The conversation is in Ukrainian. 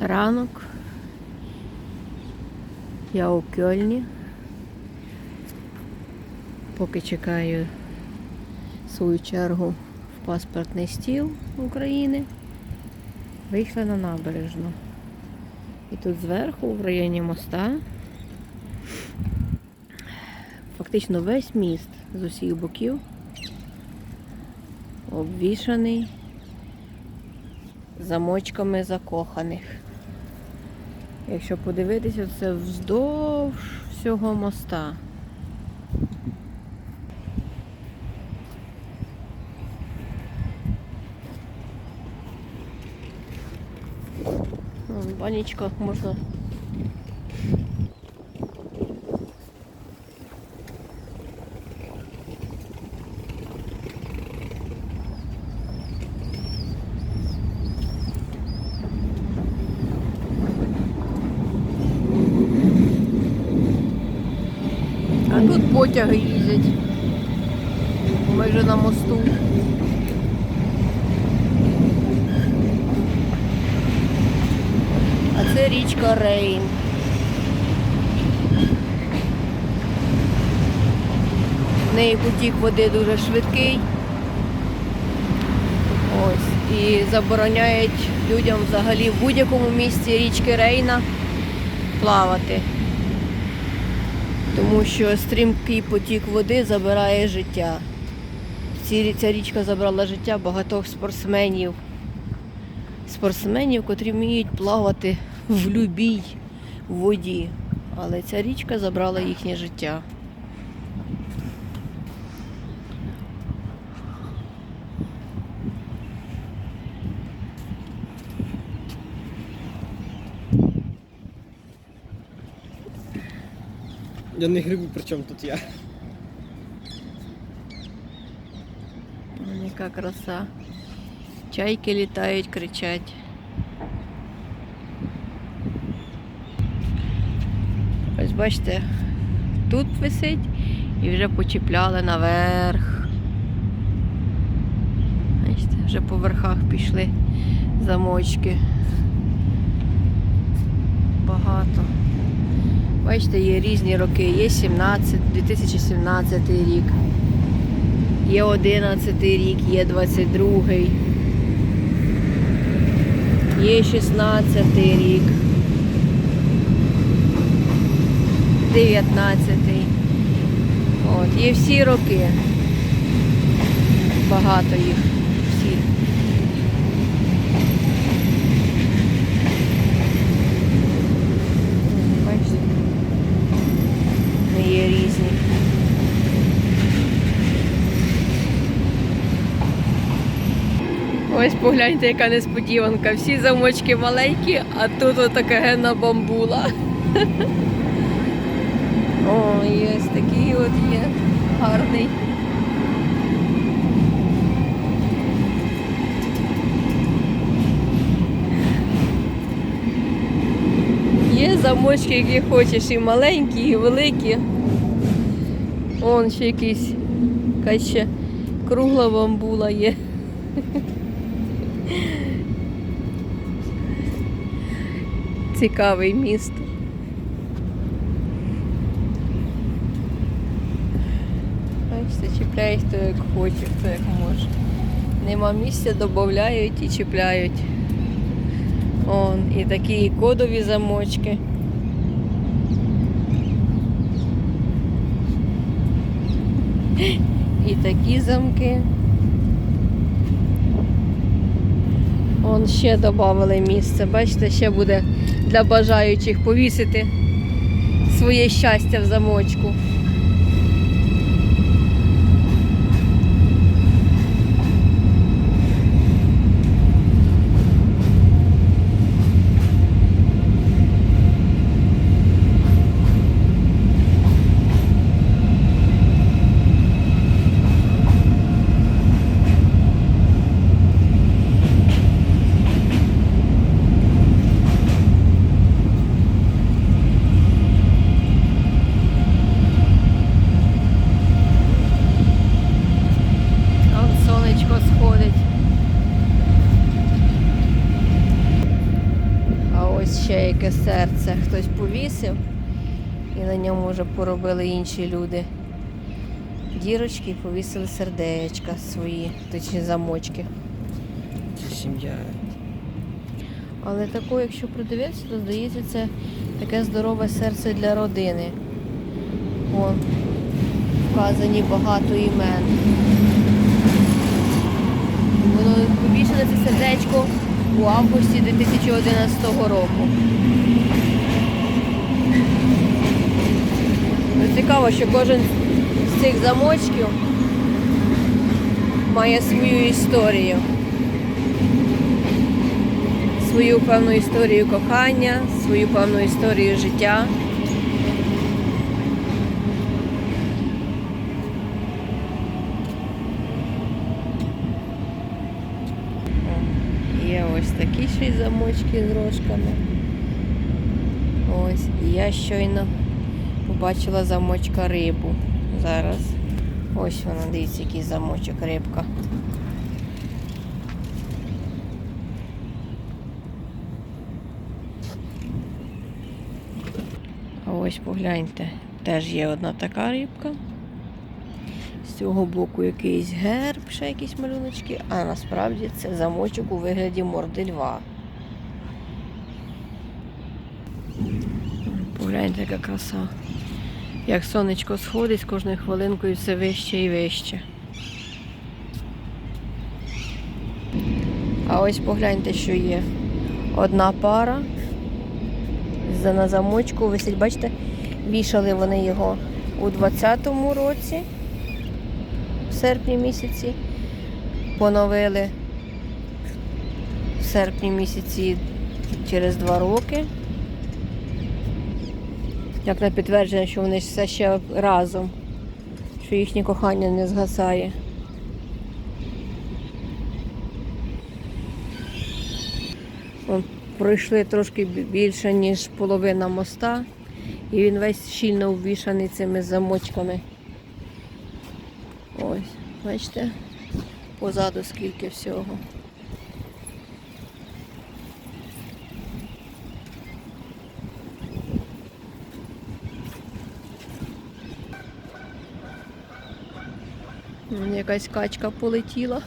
ранок. Я у Кьольні. Поки чекаю свою чергу в паспортний стіл України. Вийшла на набережну. І тут зверху, в районі моста, фактично весь міст з усіх боків обвішаний замочками закоханих. Якщо подивитися, це вздовж всього моста. В Банічка можна. А тут потяги їздять. Ми вже на мосту. А це річка Рейн. В неї потік води дуже швидкий. Ось. І забороняють людям взагалі в будь-якому місці річки Рейна плавати. Тому що стрімкий потік води забирає життя. Ця річка забрала життя багатьох спортсменів. Спортсменів, котрі вміють плавати в любій воді. Але ця річка забрала їхнє життя. Я не грибу, при чому тут я. Яка краса. Чайки літають, кричать. Ось бачите, тут висить і вже почіпляли наверх. Бачите, вже по верхах пішли замочки. Багато. Бачите, є різні роки. Є 17, 2017 рік. Є 11 рік, є 22, є 16 рік, 19. От, є всі роки. Багато їх. Всі. Бачите? Вони Є різні. Ось погляньте, яка несподіванка. Всі замочки маленькі, а тут отака генна бамбула. О, є такий от є гарний. Є замочки, які хочеш, і маленькі, і великі. Вон ще якийсь якась ще кругла бамбула є. Цікавий міст. Бачите, чіпляють хто як хоче, хто як може. Нема місця, додають і чіпляють. Он, і такі кодові замочки. І такі замки. Он ще додали місце. Бачите, ще буде для бажаючих повісити своє щастя в замочку. Яке серце хтось повісив, і на ньому вже поробили інші люди. Дірочки і повісили сердечка свої, точні замочки. Це сім'я. Але тако, якщо придивитися, то здається, це таке здорове серце для родини. О, вказані багато імен. Воно повішене це сердечко у августі 2011 року. Ну, цікаво, що кожен з цих замочків має свою історію свою певну історію кохання, свою певну історію життя. О, Є ось такі ще й замочки з рожками. Ось, і я щойно побачила замочка рибу. Зараз. Ось вона, дивіться, який замочок рибка. А ось погляньте, теж є одна така рибка. Цього боку якийсь герб, ще якісь малюночки, а насправді це замочок у вигляді морди льва. Погляньте, яка краса. Як сонечко сходить з кожною хвилинкою все вище і вище. А ось погляньте, що є. Одна пара. На замочку висить, бачите, вішали вони його у 20-му році, серпні місяці, поновили в серпні місяці через два роки. Як на підтвердження, що вони все ще разом, що їхнє кохання не згасає. Пройшли трошки більше, ніж половина моста, і він весь щільно обвішаний цими замочками. Бачите, позаду скільки всього. Якась качка полетіла.